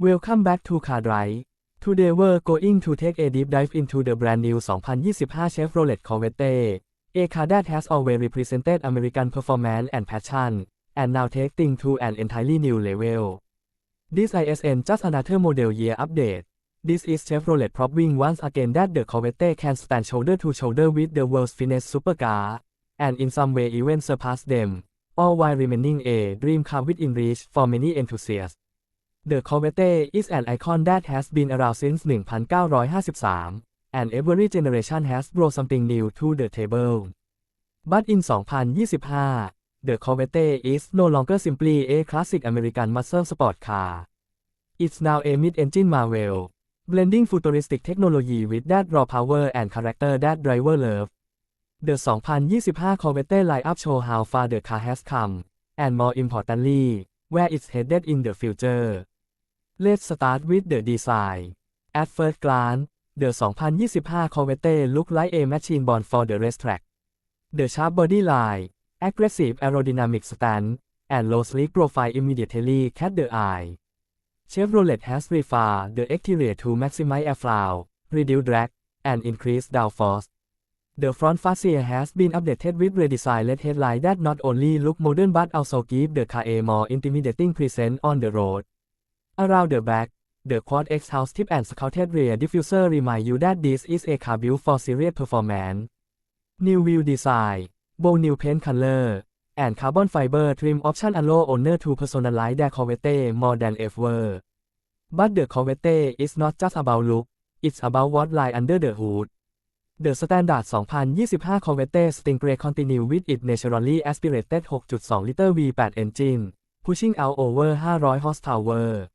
Welcome back to Car Drive. Today we're going to take a deep dive into the brand new 2025 Chevrolet Corvette, a car that has always represented American performance and passion, and now taking to an entirely new level. This ISN just another model year update. This is Chevrolet proving once again that the Corvette can stand shoulder to shoulder with the world's finest supercar, and in some way even surpass them, all while remaining a dream car within reach for many enthusiasts. The Corvette is an icon that has been around since 1953, and every generation has brought something new to the table. But in 2025, the Corvette is no longer simply a classic American muscle sport car. It's now a mid-engine marvel, blending futuristic technology with that raw power and character that driver love. The 2025 Corvette lineup show how far the car has come, and more importantly, where it's headed in the future. Let's start with the design. At first glance, the 2025 Corvette look like a machine born for the racetrack. The sharp body line, aggressive aerodynamic stance, and low sleek profile immediately catch the eye. Chevrolet has refined the exterior to maximize airflow, reduce drag, and increase downforce. The front fascia has been updated with redesigned LED headlight that not only look modern but also give the car a more intimidating presence on the road. Around the back, the quad X house tip and scouted rear diffuser remind you that this is a car built for serious performance. New wheel design, bold new paint color, and carbon fiber trim option allow owner to personalize their Corvette more than ever. But the Corvette is not just about look, it's about what lies under the hood. The Standard 2025 Corvette Stingray continue with its naturally aspirated 6.2-liter V8 engine, pushing out over 500 horsepower.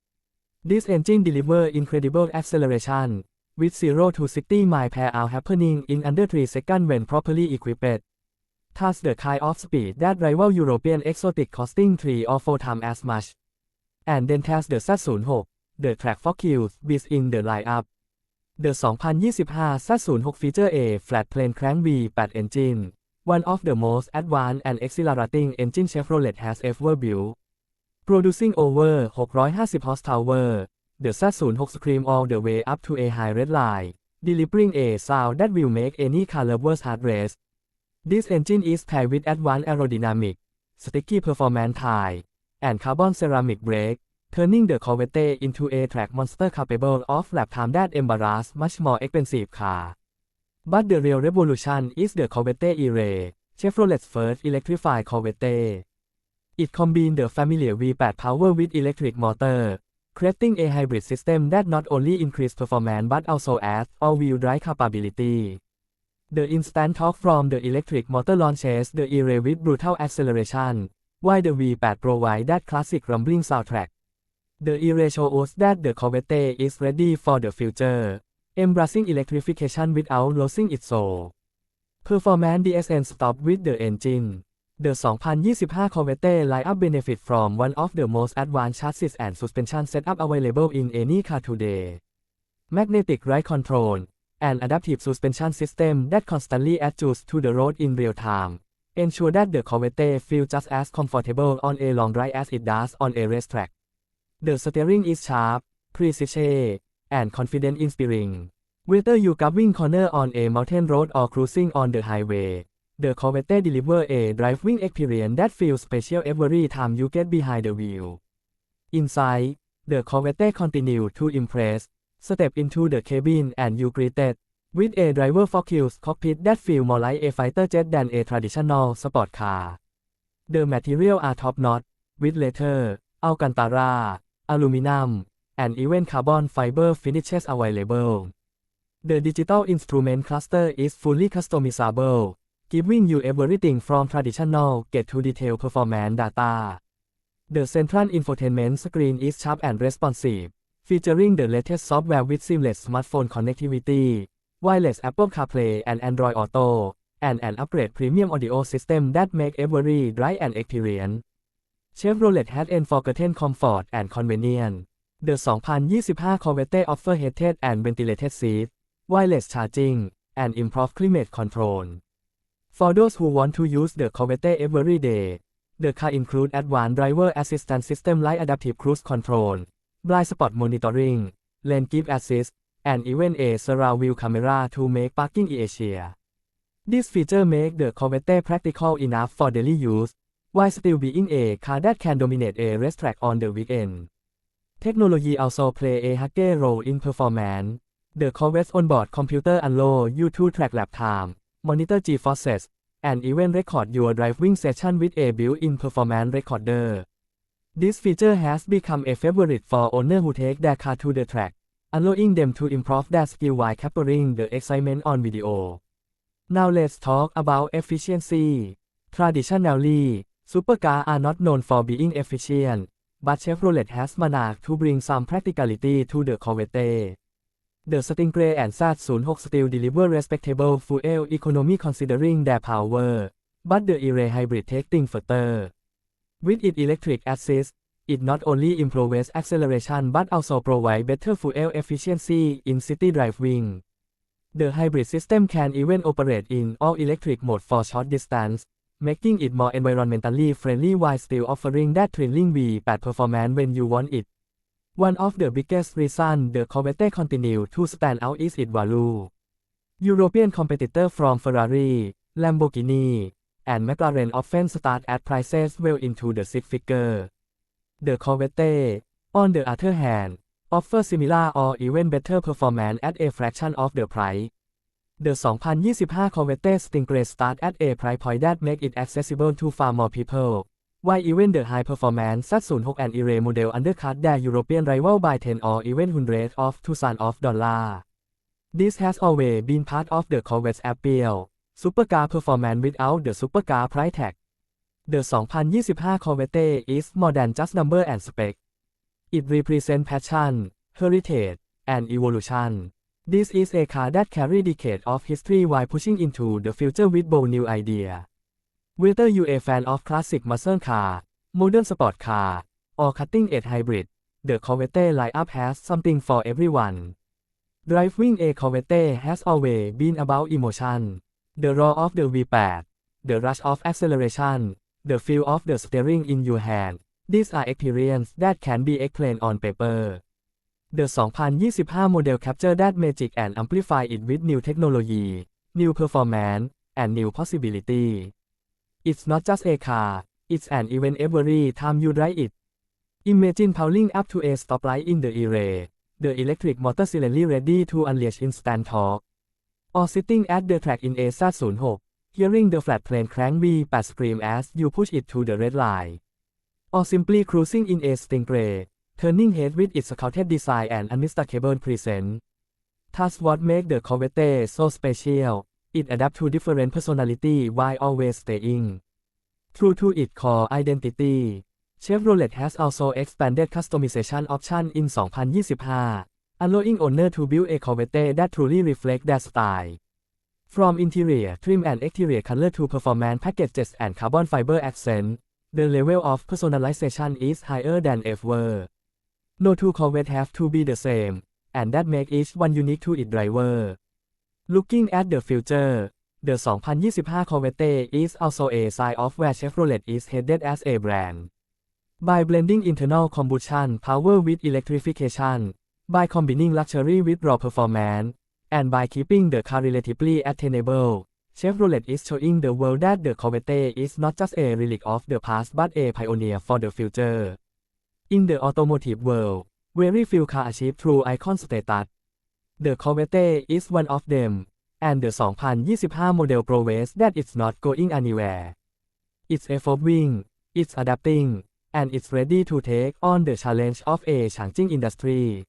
This engine deliver incredible acceleration, with 0 to 60 mile per hour happening in under 3 seconds when properly equipped. Thus the kind of speed that rival European exotic costing 3 or 4 times as much. And then test the Z06, the track for kills within the lineup. The 2025 Z06 feature a flat plane crank V8 engine, one of the most advanced and exhilarating engine Chevrolet has ever built. Producing over 650 horsepower, the Z06 scream all the way up to a high red line, delivering a sound that will make any car lover's heart race. This engine is paired with advanced aerodynamic, sticky performance tie, and carbon ceramic brake, turning the Corvette into a track monster capable of lap time that embarrass much more expensive car. But the real revolution is the Corvette E-Ray, Chevrolet's first electrified Corvette. It combines the familiar V8 power with electric motor, creating a hybrid system that not only increases performance but also adds all-wheel drive capability. The instant torque from the electric motor launches the E-Ray with brutal acceleration, while the V8 provides that classic rumbling soundtrack. The E-Ray shows that the Corvette is ready for the future, embracing electrification without losing its soul. Performance DSN stop with the engine. The 2025 Corvette lineup benefit from one of the most advanced chassis and suspension setup available in any car today. Magnetic ride control, an adaptive suspension system that constantly adjusts to the road in real time, ensure that the Corvette feels just as comfortable on a long ride as it does on a racetrack. The steering is sharp, precise, and confident in steering. Whether you're carving corner on a mountain road or cruising on the highway, the Corvette delivers a driving experience that feels special every time you get behind the wheel. Inside, the Corvette continue to impress. Step into the cabin and you greeted with a driver-focused cockpit that feels more like a fighter jet than a traditional sport car. The material are top-notch, with leather, alcantara, aluminum, and even carbon fiber finishes available. The digital instrument cluster is fully customizable, giving you everything from traditional get to detail performance data. The central infotainment screen is sharp and responsive, featuring the latest software with seamless smartphone connectivity, wireless Apple CarPlay and Android Auto, and an upgrade premium audio system that make every drive an experience. Chevrolet has forgotten comfort and convenience. The 2025 Corvette offers heated and ventilated seats, wireless charging, and improved climate control. For those who want to use the Corvette every day, the car includes advanced driver assistance system like adaptive cruise control, blind spot monitoring, lane keep assist, and even a surround view camera to make parking easier. This feature make the Corvette practical enough for daily use, while still being a car that can dominate a racetrack on the weekend. Technology also play a huge role in performance. The Corvette's onboard computer allows you to track lap time, monitor G-forces, and even record your driving session with a built-in performance recorder. This feature has become a favorite for owners who take their car to the track, allowing them to improve their skill while capturing the excitement on video. Now let's talk about efficiency. Traditionally, supercars are not known for being efficient, but Chevrolet has managed to bring some practicality to the Corvette. The Stingray and Z06 still deliver respectable fuel economy considering their power, but the E-Ray hybrid takes things further. With its electric assist, it not only improves acceleration but also provides better fuel efficiency in city driving. The hybrid system can even operate in all-electric mode for short distance, making it more environmentally friendly while still offering that thrilling V8 performance when you want it. One of the biggest reasons the Corvette continue to stand out is its value. European competitors from Ferrari, Lamborghini, and McLaren often start at prices well into the six figure. The Corvette, on the other hand, offers similar or even better performance at a fraction of the price. The 2025 Corvette Stingray start at a price point that makes it accessible to far more people. Why even the high performance Z06 and E-Ray model undercut their European rival by 10 or even hundreds of thousand of dollar? This has always been part of the Corvette's appeal. Supercar performance without the supercar price tag. The 2025 Corvette is more than just number and spec. It represents passion, heritage, and evolution. This is a car that carries decades of history while pushing into the future with bold new ideas. Whether you a fan of classic muscle car, modern sport car, or cutting-edge hybrid, the Corvette lineup has something for everyone. Driving a Corvette has always been about emotion. The roar of the V8, the rush of acceleration, the feel of the steering in your hand. These are experiences that can be explained on paper. The 2025 model capture that magic and amplify it with new technology, new performance, and new possibility. It's not just a car, it's an event every time you drive it. Imagine powering up to a stoplight in the array. The electric motor silently ready to unleash instant torque. Or sitting at the track in a Z06, hearing the flat plane crank V8 scream as you push it to the red line. Or simply cruising in a Stingray, turning head with its scouted design and unmistakable presence. That's what makes the Corvette so special. It adapts to different personality while always staying true to its core identity. Chevrolet has also expanded customization option in 2025, allowing owner to build a Corvette that truly reflects their style. From interior trim and exterior color to performance packages and carbon fiber accent, the level of personalization is higher than ever. No two Corvettes have to be the same, and that makes each one unique to its driver. Looking at the future, the 2025 Corvette is also a sign of where Chevrolet is headed as a brand. By blending internal combustion power with electrification, by combining luxury with raw performance, and by keeping the car relatively attainable, Chevrolet is showing the world that the Corvette is not just a relic of the past but a pioneer for the future. In the automotive world, very few cars achieve true icon status. The Corvette is one of them, and the 2025 model proves that it's not going anywhere. It's evolving, it's adapting, and it's ready to take on the challenge of a changing industry.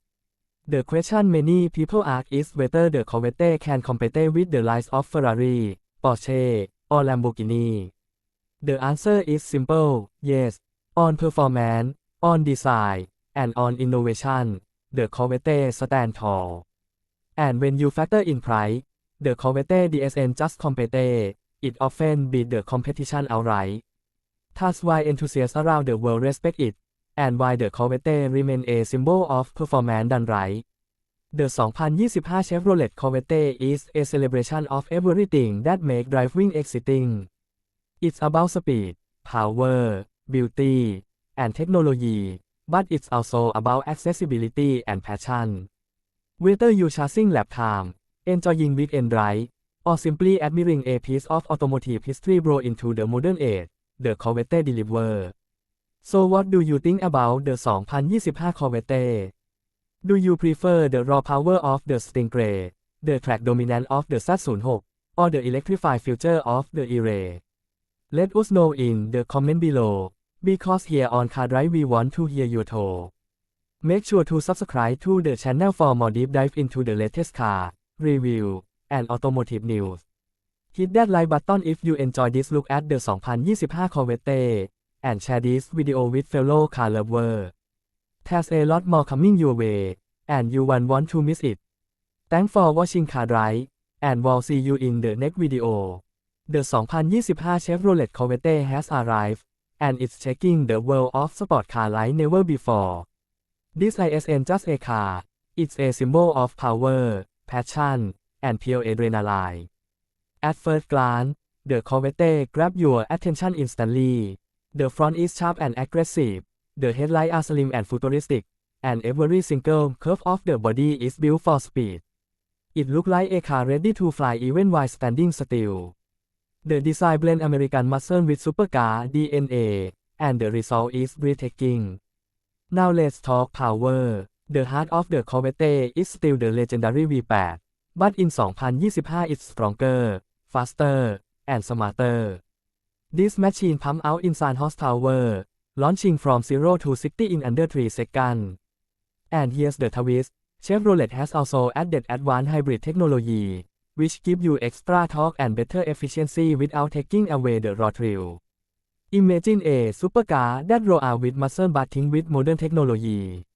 The question many people ask is whether the Corvette can compete with the likes of Ferrari, Porsche, or Lamborghini. The answer is simple, yes. On performance, on design, and on innovation, the Corvette stands tall. And when you factor in price, the Corvette DSN just compete, it often beat the competition outright. That's why enthusiasts around the world respect it, and why the Corvette remain a symbol of performance done right. The 2025 Chevrolet Corvette is a celebration of everything that make driving exciting. It's about speed, power, beauty, and technology, but it's also about accessibility and passion. Whether you chasing lap time, enjoying weekend ride, or simply admiring a piece of automotive history brought into the modern age, the Corvette deliver. So what do you think about the 2025 Corvette? Do you prefer the raw power of the Stingray, the track dominance of the Z06, or the electrified future of the E-Ray? Let us know in the comment below, because here on Car Drive we want to hear your thoughts. Make sure to subscribe to the channel for more deep dive into the latest car, review, and automotive news. Hit that like button if you enjoy this look at the 2025 Corvette, and share this video with fellow car lovers. There's a lot more coming your way, and you won't want to miss it. Thanks for watching Car Drive, and we'll see you in the next video. The 2025 Chevrolet Corvette has arrived, and it's shaking the world of sport car like never before. This isn't just a car, it's a symbol of power, passion, and pure adrenaline. At first glance, the Corvette grabs your attention instantly. The front is sharp and aggressive, the headlights are slim and futuristic, and every single curve of the body is built for speed. It looks like a car ready to fly even while standing still. The design blends American muscle with supercar DNA, and the result is breathtaking. Now let's talk power. The heart of the Corvette is still the legendary V8, but in 2025 it's stronger, faster, and smarter. This machine pumps out insane horsepower, launching from 0 to 60 in under 3 seconds. And here's the twist, Chevrolet has also added advanced hybrid technology, which give you extra torque and better efficiency without taking away the raw thrill. Imagine a supercar that roll out with muscle batting with modern technology.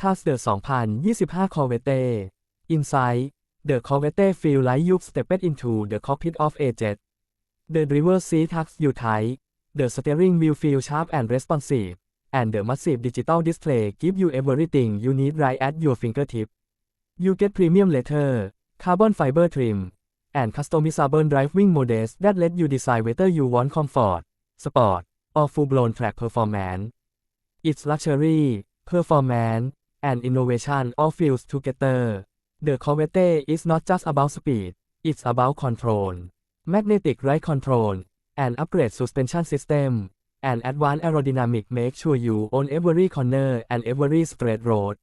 That's the 2025 Corvette. Inside, the Corvette feel like you've stepped into the cockpit of a jet. The driver's seat hugs you tight, the steering wheel feels sharp and responsive, and the massive digital display gives you everything you need right at your fingertip. You get premium leather, carbon fiber trim, and customizable driving modes that let you decide whether you want comfort, sport, or full-blown track performance. It's luxury, performance, and innovation all fused together. The Corvette is not just about speed, it's about control. Magnetic ride control, and upgrade suspension system, and advanced aerodynamic make sure you on every corner and every straight road.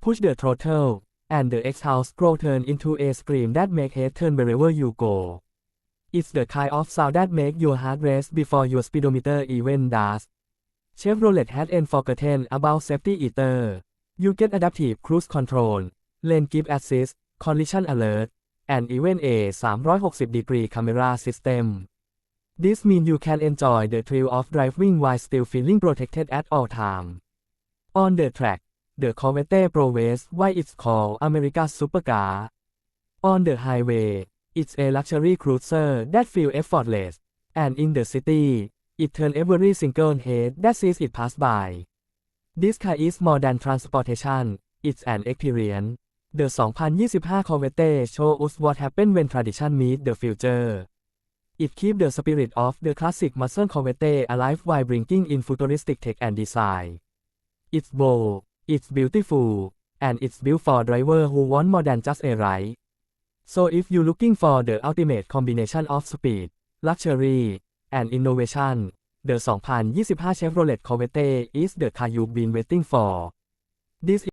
Push the throttle, and the exhaust grow turn into a scream that make head turn wherever you go. It's the kind of sound that make your heart race before your speedometer even does. Chevrolet hadn't forgotten about safety either. You get adaptive cruise control, lane keep assist, collision alert, and even a 360-degree camera system. This means you can enjoy the thrill of driving while still feeling protected at all time. On the track, the Corvette proves why it's called America's supercar. On the highway, it's a luxury cruiser that feels effortless, and in the city, it turns every single head that sees it pass by. This car is more than transportation, it's an experience. The 2025 Corvette shows what happens when tradition meets the future. It keeps the spirit of the classic muscle Corvette alive while bringing in futuristic tech and design. It's bold, it's beautiful, and it's built for drivers who want more than just a ride. So if you're looking for the ultimate combination of speed, luxury, and innovation, the 2025 Chevrolet Corvette is the car you've been waiting for. This